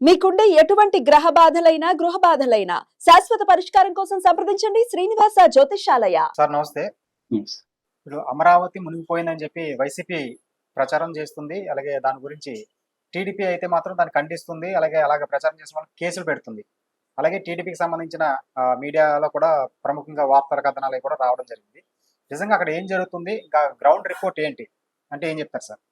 మీకుండే ఎటువంటి గ్రహ బాధలైనా గృహ బాధలైనా శాశ్వత పరిష్కారం కోసం సంప్రదించండి. శ్రీనివాస జ్యోతిషాలయ సార్ నమస్తే. ఇప్పుడు అమరావతి మునిగిపోయిందని చెప్పి వైసీపీ ప్రచారం చేస్తుంది. అలాగే దాని గురించి టీడీపీ అయితే మాత్రం దాన్ని ఖండిస్తుంది. అలాగే అలాగే ప్రచారం చేసిన వాళ్ళకి కేసులు పెడుతుంది. అలాగే టీడీపీకి సంబంధించిన మీడియాలో కూడా ప్రముఖంగా వార్తల కథనాలు కూడా రావడం జరిగింది. నిజంగా అక్కడ ఏం జరుగుతుంది? ఇంకా గ్రౌండ్ రిపోర్ట్ ఏంటి? అంటే ఏం చెప్తారు సార్?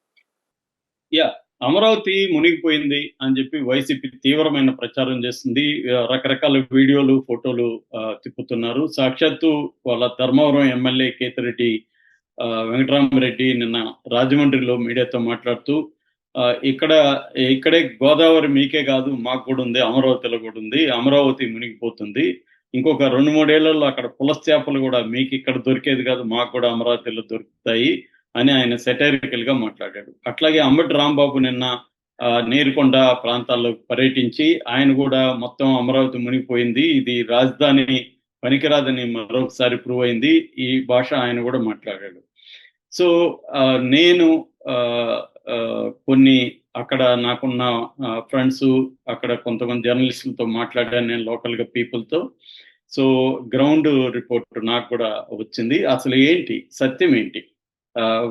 అమరావతి మునిగిపోయింది అని చెప్పి వైసీపీ తీవ్రమైన ప్రచారం చేస్తుంది. రకరకాల వీడియోలు ఫోటోలు తిప్పుతున్నారు. సాక్షాత్తు వాళ్ళ ధర్మవరం ఎమ్మెల్యే కేతిరెడ్డి ఆ, వెంకటరామరెడ్డి నిన్న రాజమండ్రిలో మీడియాతో మాట్లాడుతూ ఆ, ఇక్కడ ఇక్కడే గోదావరి మీకే కాదు మాకు కూడా ఉంది అమరావతిలో కూడా ఉంది అమరావతి మునిగిపోతుంది. ఇంకొక రెండు మూడేళ్ళలో అక్కడ పులస్చేపలు కూడా మీకు ఇక్కడ దొరికేది కాదు మాకు కూడా అమరావతిలో దొరుకుతాయి. అని ఆయన సెటైరికల్గా మాట్లాడాడు. అట్లాగే అంబటి రాంబాబు నిన్న నేర్కొండ ప్రాంతాల్లో పర్యటించి ఆయన కూడా మొత్తం అమరావతి మునిగిపోయింది. ఇది రాజధాని పనికిరాదని మరొకసారి ప్రూవ్ అయింది. ఈ భాష ఆయన కూడా మాట్లాడాడు. సో నేను ఆ, కొన్ని అక్కడ నాకున్న ఫ్రెండ్స్ అక్కడ కొంతమంది జర్నలిస్టులతో మాట్లాడాను నేను లోకల్గా పీపుల్తో సో గ్రౌండ్ రిపోర్ట్ నాకు కూడా వచ్చింది. అసలు ఏంటి? సత్యం ఏంటి?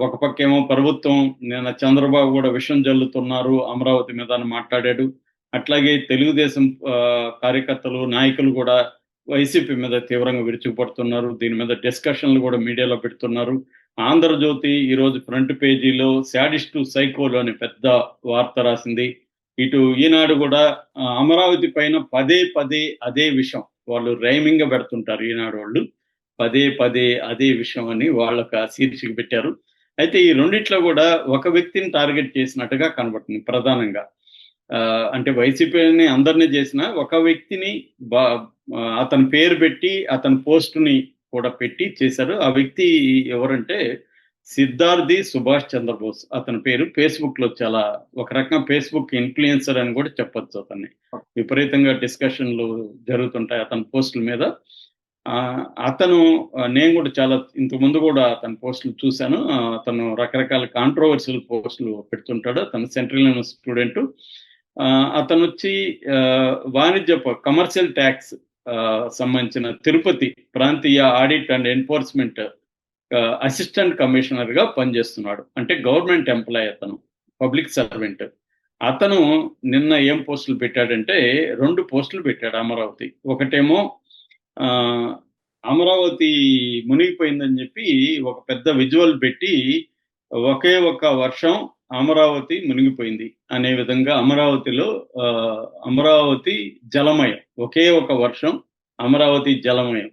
ఒక పక్క ఏమో ప్రభుత్వం నిన్న చంద్రబాబు కూడా విషం జల్లుతున్నారు అమరావతి మీద అని మాట్లాడాడు. అట్లాగే తెలుగుదేశం ఆ, కార్యకర్తలు నాయకులు కూడా వైసీపీ మీద తీవ్రంగా విరుచుకుపడుతున్నారు. దీని మీద డిస్కషన్లు కూడా మీడియాలో పెడుతున్నారు. ఆంధ్రజ్యోతి ఈరోజు ఫ్రంట్ పేజీలో శాడిస్టు సైకోలు అనే పెద్ద వార్త రాసింది. ఇటు ఈనాడు కూడా అమరావతి పైన పదే పదే అదే విషయం వాళ్ళు రైమింగ్గా పెడుతుంటారు ఈనాడు వాళ్ళు. పదే పదే అదే విషయం అని వాళ్ళకి ఆ శీర్షిక పెట్టారు. అయితే ఈ రెండిట్లో కూడా ఒక వ్యక్తిని టార్గెట్ చేసినట్టుగా కనబడుతుంది ప్రధానంగా. అంటే వైసీపీని అందరినీ చేసిన ఒక వ్యక్తిని అతని పేరు పెట్టి అతని పోస్టుని కూడా పెట్టి చేశారు. ఆ వ్యక్తి ఎవరంటే సిద్ధార్థి సుభాష్ చంద్రబోస్. అతని పేరు ఫేస్బుక్లో చాలా ఒక రకంగా ఫేస్బుక్ ఇన్ఫ్లుయెన్సర్ అని కూడా చెప్పొచ్చు అతన్ని. విపరీతంగా డిస్కషన్లు జరుగుతుంటాయి అతని పోస్టుల మీద. అతను నేను కూడా చాలా ఇంతకు ముందు కూడా తన పోస్టులు చూశాను. అతను రకరకాల కాంట్రవర్షియల్ పోస్టులు పెడుతుంటాడు. అతను సెంట్రల్ యూనివర్సిటీ స్టూడెంట్. అతను వచ్చి వాణిజ్య కమర్షియల్ ట్యాక్స్ సంబంధించిన తిరుపతి ప్రాంతీయ ఆడిట్ అండ్ ఎన్ఫోర్స్మెంట్ అసిస్టెంట్ కమిషనర్గా పనిచేస్తున్నాడు. అంటే గవర్నమెంట్ ఎంప్లాయ్ అతను పబ్లిక్ సర్వెంట్ అతను నిన్న ఏం పోస్టులు పెట్టాడంటే రెండు పోస్టులు పెట్టాడు అమరావతి. ఒకటేమో అమరావతి మునిగిపోయిందని చెప్పి ఒక పెద్ద విజువల్ పెట్టి ఒకే ఒక వర్షం అమరావతి మునిగిపోయింది. అనే విధంగా అమరావతిలో అమరావతి జలమయం ఒకే ఒక వర్షం అమరావతి జలమయం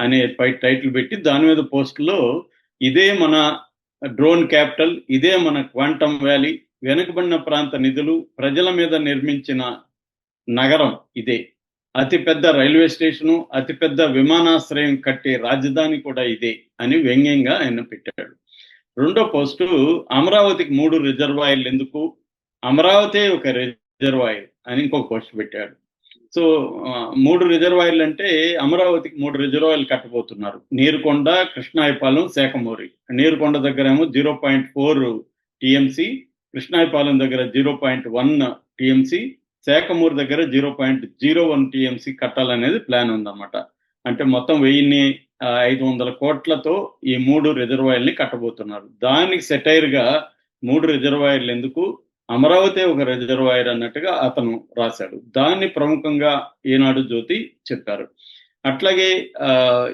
అనే పై టైటిల్ పెట్టి దాని మీద పోస్ట్లో ఇదే మన డ్రోన్ క్యాపిటల్ ఇదే మన క్వాంటమ్ వ్యాలీ వెనుకబడిన ప్రాంత నిధులు ప్రజల మీద నిర్మించిన నగరం ఇదే. అతిపెద్ద రైల్వే స్టేషను అతిపెద్ద విమానాశ్రయం కట్టే రాజధాని కూడా ఇదే అని వ్యంగ్యంగా ఆయన పెట్టాడు. రెండో పోస్టు అమరావతికి మూడు రిజర్వాయర్లు ఎందుకు? అమరావతి ఒక రిజర్వాయర్ అని ఇంకొక పోస్ట్ పెట్టాడు. సో మూడు రిజర్వాయర్లు అంటే అమరావతికి మూడు రిజర్వాయర్లు కట్టబోతున్నారు. నీరుకొండ కృష్ణాయపాలెం శాఖమూరి. నీరుకొండ దగ్గర ఏమో zero point four TMC Krishnayapalem దగ్గర zero point one TMC Sakhamuru దగ్గర zero point zero one TMC కట్టాలనేది plan ఉందన్నమాట. అంటే మొత్తం వెయ్యిన్ని ఐదు వందల కోట్లతో ఈ మూడు రిజర్వాయర్ని కట్టబోతున్నారు. దానికి సెటైర్గా మూడు రిజర్వాయర్లు ఎందుకు? అమరావతి ఒక రిజర్వాయర్ అన్నట్టుగా అతను రాశాడు. దాన్ని ప్రముఖంగా ఈనాడు జ్యోతి చెప్పారు. అట్లాగే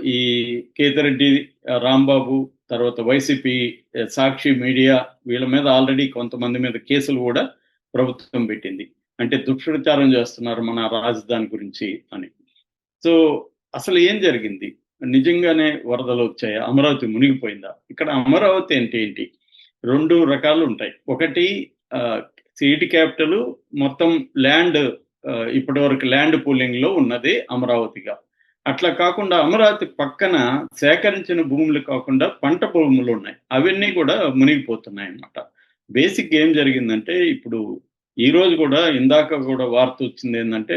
ఈ కేతిరెడ్డి రాంబాబు తర్వాత వైసీపీ సాక్షి మీడియా వీళ్ళ మీద ఆల్రెడీ కొంతమంది మీద కేసులు కూడా ప్రభుత్వం పెట్టింది. అంటే దుష్ప్రచారం చేస్తున్నారు మన రాజధాని గురించి అని. సో అసలు ఏం జరిగింది? నిజంగానే వరదలు వచ్చాయా? అమరావతి మునిగిపోయిందా? ఇక్కడ అమరావతి అంటే ఏంటి? రెండు రకాలు ఉంటాయి. ఒకటి సిటీ క్యాపిటల్ మొత్తం ల్యాండ్ ఇప్పటి వరకు ల్యాండ్ పూలింగ్లో ఉన్నది అమరావతిగా. అట్లా కాకుండా అమరావతి పక్కన సేకరించిన భూములు కాకుండా పంట భూములు ఉన్నాయి. అవన్నీ కూడా మునిగిపోతున్నాయి అన్నమాట బేసిక్ ఏం జరిగిందంటే ఇప్పుడు ఈ రోజు కూడా ఇందాక కూడా వార్త వచ్చింది ఏంటంటే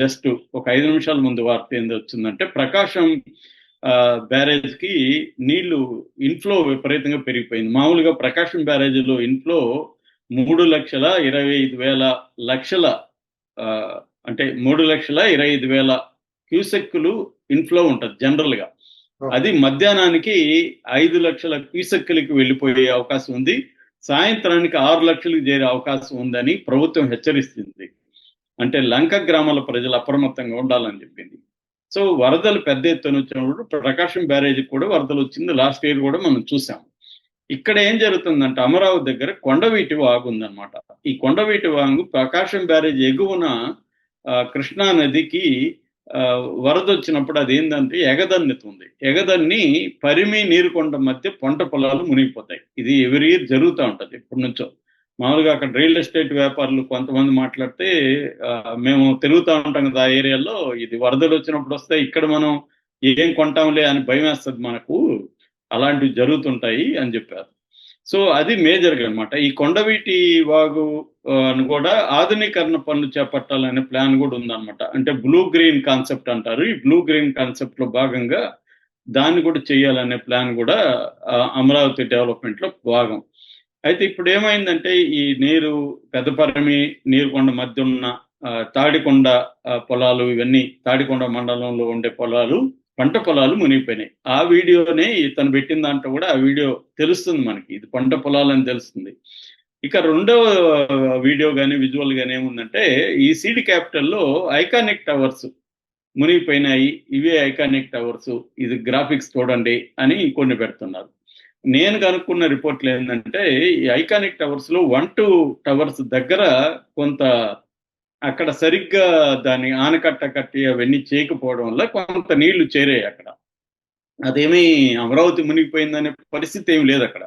జస్ట్ ఒక ఐదు నిమిషాల ముందు వార్త ఏంది వచ్చిందంటే ప్రకాశం బ్యారేజ్కి నీళ్ళు ఇన్ఫ్లో విపరీతంగా పెరిగిపోయింది. మామూలుగా ప్రకాశం బ్యారేజ్లో ఇన్ఫ్లో మూడు లక్షల ఇరవై ఐదు వేల లక్షల అంటే మూడు లక్షల ఇరవై ఐదు వేల క్యూసెక్కులు ఇన్ఫ్లో ఉంటుంది జనరల్గా. అది మధ్యాహ్నానికి ఐదు లక్షల క్యూసెక్కులకి వెళ్ళిపోయే అవకాశం ఉంది. సాయంత్రానికి ఆరు లక్షలకు చేరే అవకాశం ఉందని ప్రభుత్వం హెచ్చరిస్తుంది. అంటే లంక గ్రామాల ప్రజలు అప్రమత్తంగా ఉండాలని చెప్పింది. సో వరదలు పెద్ద ఎత్తున వచ్చినప్పుడు ప్రకాశం బ్యారేజ్ కూడా వరదలు వచ్చింది. లాస్ట్ ఇయర్ కూడా మనం చూసాం. ఇక్కడ ఏం జరుగుతుందంటే అమరావతి దగ్గర కొండవీటి వాగు ఉందన్నమాట. ఈ కొండవీటి వాగు ప్రకాశం బ్యారేజ్ ఎగువన ఆ, కృష్ణా నదికి వరద వచ్చినప్పుడు అది ఏంటంటే ఎగదన్నుతుంది. ఎగదన్ని పరిమి నీరుకొండ మధ్య పంట పొలాలు మునిగిపోతాయి. ఇది ఎవరి ఇయర్ జరుగుతూ ఉంటది ఇప్పటి నుంచో. మామూలుగా అక్కడ రియల్ ఎస్టేట్ వ్యాపారులు కొంతమంది మాట్లాడితే ఆ, మేము తిరుగుతూ ఉంటాం కదా ఆ ఏరియాలో ఇది వరదలు వచ్చినప్పుడు వస్తే ఇక్కడ మనం ఏం కొంటాంలే అని భయం వేస్తుంది మనకు. అలాంటివి జరుగుతుంటాయి అని చెప్పారు. సో అది మేజర్గా అన్నమాట. ఈ కొండవీటి వాగు కూడా ఆధునీకరణ పనులు చేపట్టాలనే ప్లాన్ కూడా ఉందన్నమాట. అంటే బ్లూ గ్రీన్ కాన్సెప్ట్ అంటారు. ఈ బ్లూ గ్రీన్ కాన్సెప్ట్లో భాగంగా దాన్ని కూడా చేయాలనే ప్లాన్ కూడా అమరావతి డెవలప్మెంట్లో భాగం. అయితే ఇప్పుడు ఏమైందంటే ఈ నీరు పెద్దపరమి నీరుకొండ మధ్య ఉన్న తాడికొండ పొలాలు ఇవన్నీ తాడికొండ మండలంలో ఉండే పొలాలు పంట పొలాలు మునిగిపోయినాయి. ఆ వీడియోనే ఇతను పెట్టిన దాంట్లో కూడా ఆ వీడియో తెలుస్తుంది మనకి. ఇది పంట పొలాలని తెలుస్తుంది. ఇక రెండవ వీడియో కానీ విజువల్ కానీ ఏముందంటే ఈ సీడ్ క్యాపిటల్లో ఐకానిక్ టవర్స్ మునిగిపోయినాయి. ఇవే ఐకానిక్ టవర్స్. ఇది గ్రాఫిక్స్ చూడండి అని కొన్ని పెడుతున్నారు. నేను కనుక్కున్న రిపోర్ట్లు ఏంటంటే ఈ ఐకానిక్ టవర్స్లో వన్ టూ టవర్స్ దగ్గర కొంత అక్కడ సరిగ్గా దాన్ని ఆనకట్ట కట్టి అవన్నీ చేయకపోవడం వల్ల కొంత నీళ్ళు చేరాయి అక్కడ. అదేమీ అమరావతి మునిగిపోయిందనే పరిస్థితి ఏమి లేదు అక్కడ.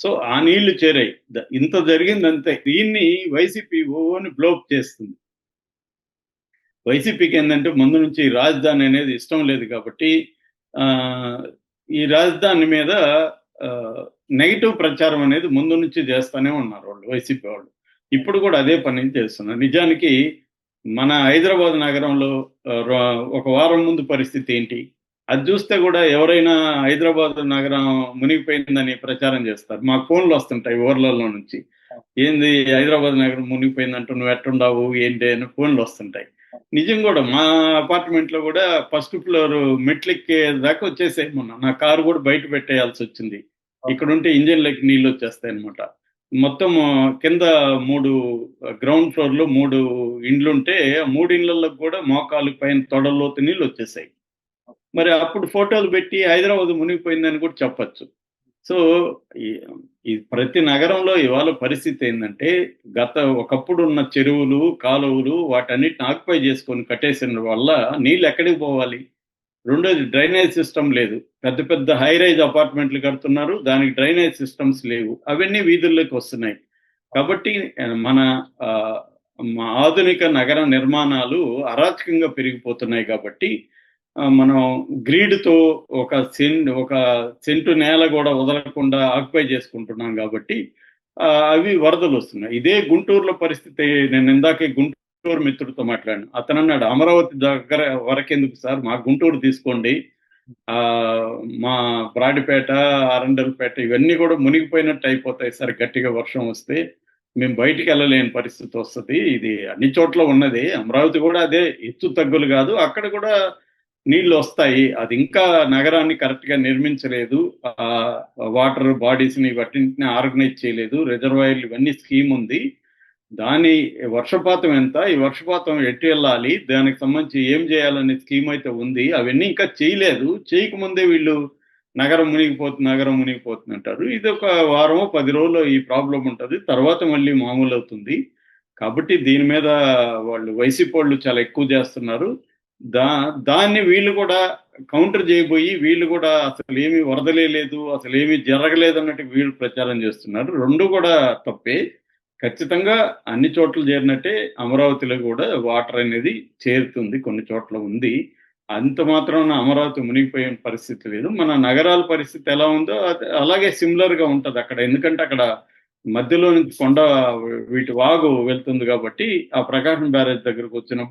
సో ఆ నీళ్ళు చేరాయి. ఇంత జరిగిందంతే. దీన్ని వైసీపీ ఓని బ్లోక్ చేస్తుంది. వైసీపీకి ఏంటంటే ముందు నుంచి రాజధాని అనేది ఇష్టం లేదు కాబట్టి ఈ రాజధాని మీద నెగిటివ్ ప్రచారం అనేది ముందు నుంచి చేస్తూనే ఉన్నారు వాళ్ళు వైసీపీ వాళ్ళు. ఇప్పుడు కూడా అదే పని చేస్తున్నారు నిజానికి మన హైదరాబాద్ నగరంలో ఒక వారం ముందు పరిస్థితి ఏంటి? అది చూస్తే కూడా ఎవరైనా హైదరాబాద్ నగరం మునిగిపోయిందని ప్రచారం చేస్తారు. మా ఫోన్లు వస్తుంటాయి ఊర్లలో నుంచి. ఏంది హైదరాబాద్ నగరం మునిగిపోయిందంటూ నువ్వు ఎట్టుండావు ఏంటి అని ఫోన్లు వస్తుంటాయి. నిజం కూడా మా అపార్ట్మెంట్లో కూడా ఫస్ట్ ఫ్లోర్ మెట్లెక్కే దాకా వచ్చేసాయి మొన్న. నా కారు కూడా బయట పెట్టేయాల్సి వచ్చింది. ఇక్కడ ఉంటే ఇంజిన్లకి నీళ్ళు వచ్చేస్తాయి అనమాట మొత్తం కింద మూడు గ్రౌండ్ ఫ్లోర్లో మూడు ఇండ్లు ఉంటే మూడు ఇండ్లలో కూడా మోకాలు పైన తొడలోతు నీళ్ళు వచ్చేసాయి. మరి అప్పుడు ఫోటోలు పెట్టి హైదరాబాద్ మునిగిపోయిందని కూడా చెప్పొచ్చు. సో ఈ- ఈ ప్రతి నగరంలో ఇవాళ పరిస్థితి ఏంటంటే గత ఒకప్పుడు ఉన్న చెరువులు కాలువలు వాటన్నిటిని ఆక్యుపై చేసుకొని కట్టేసిన వల్ల నీళ్ళు ఎక్కడికి పోవాలి? రెండోది డ్రైనేజ్ సిస్టమ్ లేదు. పెద్ద పెద్ద హై రైజ్ అపార్ట్మెంట్లు కడుతున్నారు. దానికి డ్రైనేజ్ సిస్టమ్స్ లేవు. అవన్నీ వీధుల్లోకి వస్తున్నాయి. కాబట్టి మన ఆధునిక నగర నిర్మాణాలు అరాచకంగా పెరిగిపోతున్నాయి కాబట్టి మనం గ్రీడ్తో ఒక సెంట్ ఒక సెంటు నేల కూడా వదలకుండా ఆక్యుపై చేసుకుంటున్నాం కాబట్టి అవి వరదలు వస్తున్నాయి. ఇదే గుంటూరులో పరిస్థితి. నేను ఇందాకే గుంటూరు మిత్రుడితో మాట్లాడాను. అతను అన్నాడు అమరావతి దగ్గర వరకెందుకు సార్? మా గుంటూరు తీసుకోండి. ఆ మా బ్రాడిపేట అరండల్పేట ఇవన్నీ కూడా మునిగిపోయినట్టు అయిపోతాయి సార్. గట్టిగా వర్షం వస్తే మేము బయటికి వెళ్ళలేని పరిస్థితి వస్తుంది. ఇది అన్ని చోట్ల ఉన్నది. అమరావతి కూడా అదే ఎత్తు తగ్గులు కాదు. అక్కడ కూడా నీళ్ళు వస్తాయి. అది ఇంకా నగరాన్ని కరెక్ట్గా నిర్మించలేదు. ఆ వాటర్ బాడీస్ని వాటిని ఆర్గనైజ్ చేయలేదు. రిజర్వాయర్లు ఇవన్నీ స్కీమ్ ఉంది. దాని వర్షపాతం ఎంత? ఈ వర్షపాతం ఎట్టి వెళ్ళాలి? దానికి సంబంధించి ఏం చేయాలనే స్కీమ్ అయితే ఉంది. అవన్నీ ఇంకా చేయలేదు. చేయకముందే వీళ్ళు నగరం మునిగిపోతుంది నగరం మునిగిపోతుంది అంటారు ఇది ఒక వారం పది రోజులు ఈ ప్రాబ్లం ఉంటుంది. తర్వాత మళ్ళీ మామూలు అవుతుంది కాబట్టి దీని మీద వాళ్ళు వైసీపీ వాళ్ళు చాలా ఎక్కువ చేస్తున్నారు. దా దాన్ని వీళ్ళు కూడా కౌంటర్ చేయబోయి వీళ్ళు కూడా అసలు ఏమీ వరదలే లేదు అసలు ఏమీ జరగలేదు అన్నట్టు వీళ్ళు ప్రచారం చేస్తున్నారు. రెండు కూడా తప్పే. ఖచ్చితంగా అన్ని చోట్ల చేరినట్టే అమరావతిలో కూడా వాటర్ అనేది చేరుతుంది కొన్ని చోట్ల ఉంది. అంత మాత్రం అమరావతి మునిగిపోయే పరిస్థితి లేదు. మన నగరాల పరిస్థితి ఎలా ఉందో అది అలాగే సిమిలర్గా ఉంటది అక్కడ. ఎందుకంటే అక్కడ మధ్యలో నుంచి కొండ వీటి వాగు వెళ్తుంది కాబట్టి ఆ ప్రకాశం బ్యారేజ్ దగ్గరకు వచ్చినప్పుడు